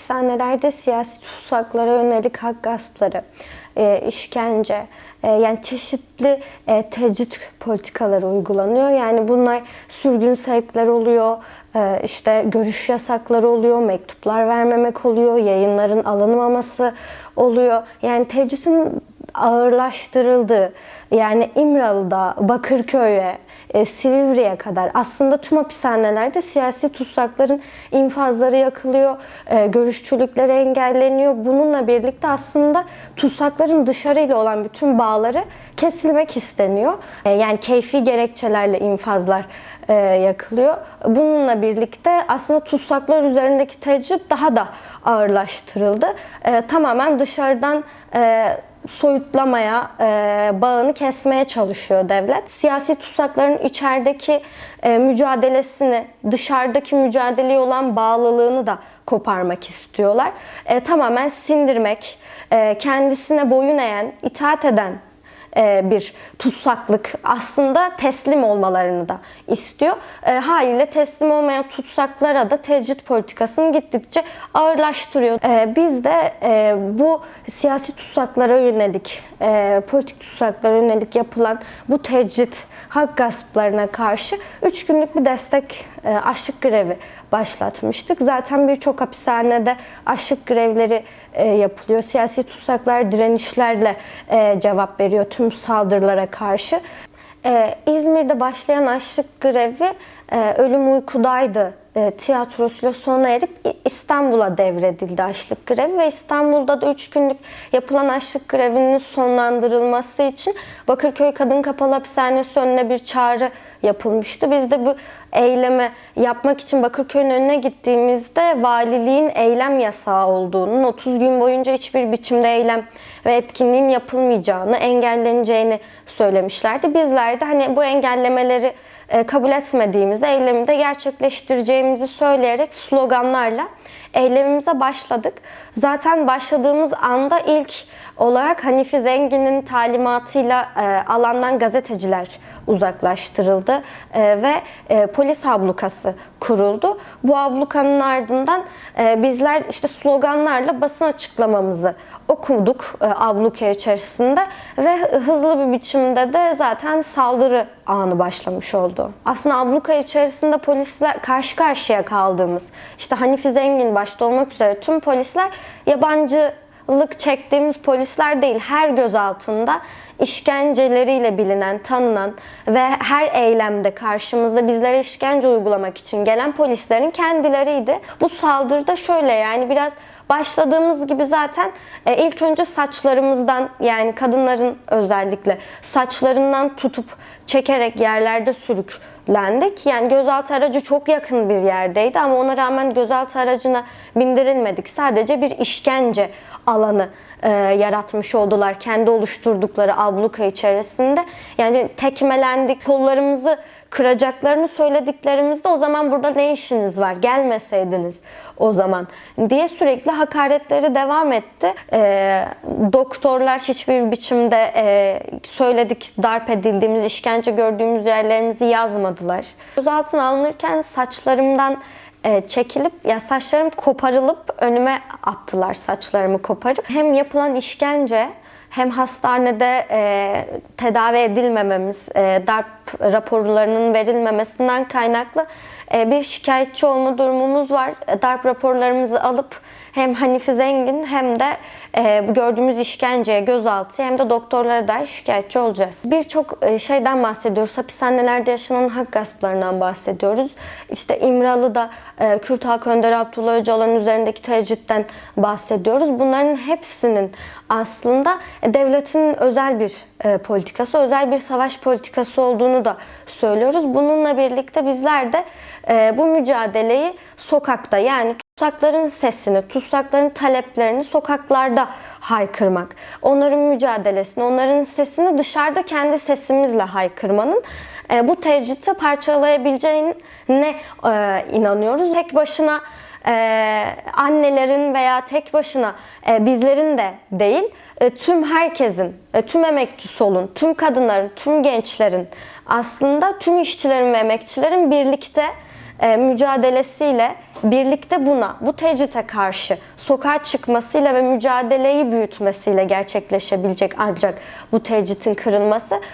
hapishanelerde siyasi tutsaklara yönelik hak gaspları, e, işkence, e, yani çeşitli e, tecrit politikaları uygulanıyor. Yani bunlar sürgün sevkler oluyor, e, işte görüş yasakları oluyor, mektuplar vermemek oluyor, yayınların alınmaması oluyor. Yani tecritin ağırlaştırıldığı, yani İmralı'da, Bakırköy'e, e, Silivri'ye kadar aslında tüm hapishanelerde siyasi tutsakların infazları yakılıyor, e, görüşçülükleri engelleniyor. Bununla birlikte aslında tutsakların dışarıyla olan bütün bağları kesilmek isteniyor. E, yani keyfi gerekçelerle infazlar e, yakılıyor. Bununla birlikte aslında tutsaklar üzerindeki tecrit daha da ağırlaştırıldı. E, tamamen dışarıdan e, soyutlamaya, e, bağını kesmeye çalışıyor devlet. Siyasi tutsakların içerideki e, mücadelesini, dışarıdaki mücadeleye olan bağlılığını da koparmak istiyorlar. E, tamamen sindirmek, e, kendisine boyun eğen, itaat eden bir tutsaklık aslında teslim olmalarını da istiyor. E, haliyle teslim olmayan tutsaklara da tecrit politikasını gittikçe ağırlaştırıyor. E, biz de e, bu siyasi tutsaklara yönelik, e, politik tutsaklara yönelik yapılan bu tecrit hak gasplarına karşı 3 günlük bir destek e, açlık grevi başlatmıştık. Zaten birçok hapishanede açlık grevleri e, yapılıyor. Siyasi tutsaklar direnişlerle e, cevap veriyor tüm saldırılara karşı. E, İzmir'de başlayan açlık grevi e, Ölüm Uykudaydı e, tiyatrosuyla sona erip İstanbul'a devredildi açlık grevi ve İstanbul'da da 3 günlük yapılan açlık grevinin sonlandırılması için Bakırköy Kadın Kapalı Hapishanesi önüne bir çağrı yapılmıştı. Biz de bu eylemi yapmak için Bakırköy'ün önüne gittiğimizde valiliğin eylem yasağı olduğunun 30 gün boyunca hiçbir biçimde eylem ve etkinliğin yapılmayacağını, engelleneceğini söylemişlerdi. Bizler de hani bu engellemeleri e, kabul etmediğimizde eylemi de gerçekleştireceğimizi söyleyerek sloganlarla eylemimize başladık. Zaten başladığımız anda ilk olarak Hanifi Zengin'in talimatıyla e, alandan gazeteciler uzaklaştırıldı e, ve e, polis ablukası kuruldu. Bu ablukanın ardından e, bizler işte sloganlarla basın açıklamamızı okuduk e, abluka içerisinde ve hızlı bir biçimde de zaten saldırı anı başlamış oldu. Aslında abluka içerisinde polisler karşı karşıya kaldığımız işte Hanifi Zengin başta olmak üzere tüm polisler yabancı lık çektiğimiz polisler değil, her gözaltında işkenceleriyle bilinen, tanınan ve her eylemde karşımızda bizlere işkence uygulamak için gelen polislerin kendileriydi. Bu saldırıda şöyle yani biraz başladığımız gibi zaten e, ilk önce saçlarımızdan yani kadınların özellikle saçlarından tutup çekerek yerlerde sürüklendik. Yani gözaltı aracı çok yakın bir yerdeydi ama ona rağmen gözaltı aracına bindirilmedik. Sadece bir işkence alanı e, yaratmış oldular kendi oluşturdukları abluka içerisinde. Yani tekmelendik, kollarımızı kıracaklarını söylediklerimizde o zaman burada ne işiniz var gelmeseydiniz o zaman diye sürekli hakaretleri devam etti. E, doktorlar hiçbir biçimde e, söyledik darp edildiğimiz, işkence gördüğümüz yerlerimizi yazmadılar. Gözaltına alınırken saçlarımdan e, çekilip ya saçlarım koparılıp önüme attılar saçlarımı koparıp. Hem yapılan işkence hem hastanede e, tedavi edilmememiz, e, darp raporlarının verilmemesinden kaynaklı e, bir şikayetçi olma durumumuz var. E, darp raporlarımızı alıp hem Hanifi Zengin hem de e, gördüğümüz işkenceye, gözaltıya hem de doktorlara dair şikayetçi olacağız. Birçok e, şeyden bahsediyoruz. Hapishanelerde yaşanan hak gasplarından bahsediyoruz. İşte İmralı'da e, Kürt Halk Önderi Abdullah Öcalan'ın üzerindeki tecritten bahsediyoruz. Bunların hepsinin aslında devletin özel bir e, politikası, özel bir savaş politikası olduğunu da söylüyoruz. Bununla birlikte bizler de e, bu mücadeleyi sokakta yani tutsakların sesini, tutsakların taleplerini sokaklarda haykırmak, onların mücadelesini, onların sesini dışarıda kendi sesimizle haykırmanın e, bu tecriti parçalayabileceğine e, inanıyoruz. Tek başına e, annelerin veya tek başına e, bizlerin de değil, e, tüm herkesin, e, tüm emekçi solun, tüm kadınların, tüm gençlerin, aslında tüm işçilerin ve emekçilerin birlikte e, mücadelesiyle birlikte buna, bu tecrite karşı sokağa çıkmasıyla ve mücadeleyi büyütmesiyle gerçekleşebilecek ancak bu tecritin kırılması.